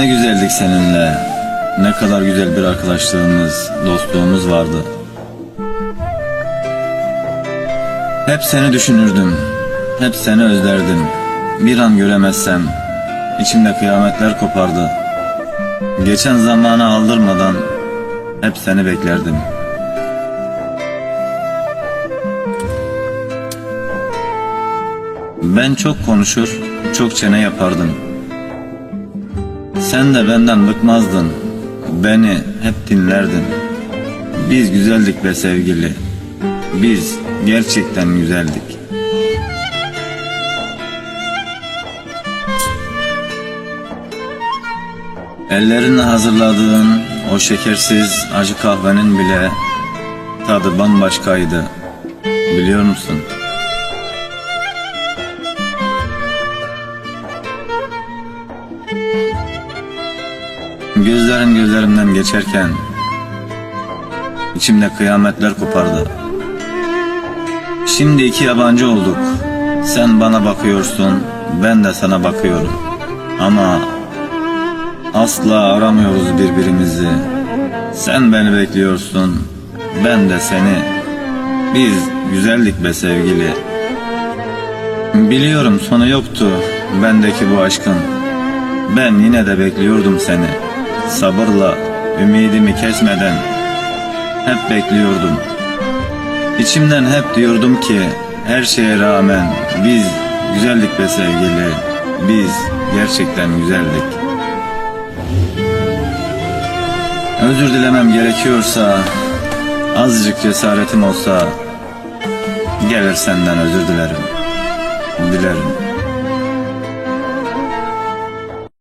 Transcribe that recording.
ne güzeldik seninle. Ne kadar güzel bir arkadaşlığımız, dostluğumuz vardı. Hep seni düşünürdüm. Hep seni özlerdim. Bir an göremezsem içimde kıyametler kopardı. Geçen zamanı aldırmadan hep seni beklerdim. Ben çok konuşur, çok çene yapardım. Sen de benden bıkmazdın. Beni hep dinlerdin. Biz güzeldik be sevgili. Biz gerçekten güzeldik. Ellerinle hazırladığın o şekersiz acı kahvenin bile tadı bambaşkaydı. Biliyor musun? Gözlerin gözlerimden geçerken içimde kıyametler kopardı. Şimdi iki yabancı olduk. Sen bana bakıyorsun, ben de sana bakıyorum. Ama asla aramıyoruz birbirimizi. Sen beni bekliyorsun, ben de seni. Biz güzellik be sevgili. Biliyorum sonu yoktu bendeki bu aşkın. Ben yine de bekliyordum seni. Sabırla, ümidimi kesmeden hep bekliyordum. İçimden hep diyordum ki her şeye rağmen biz güzeldik be sevgili. Biz gerçekten güzeldik. Özür dilemem gerekiyorsa azıcık cesaretim olsa gelir senden özür dilerim. Dilerim.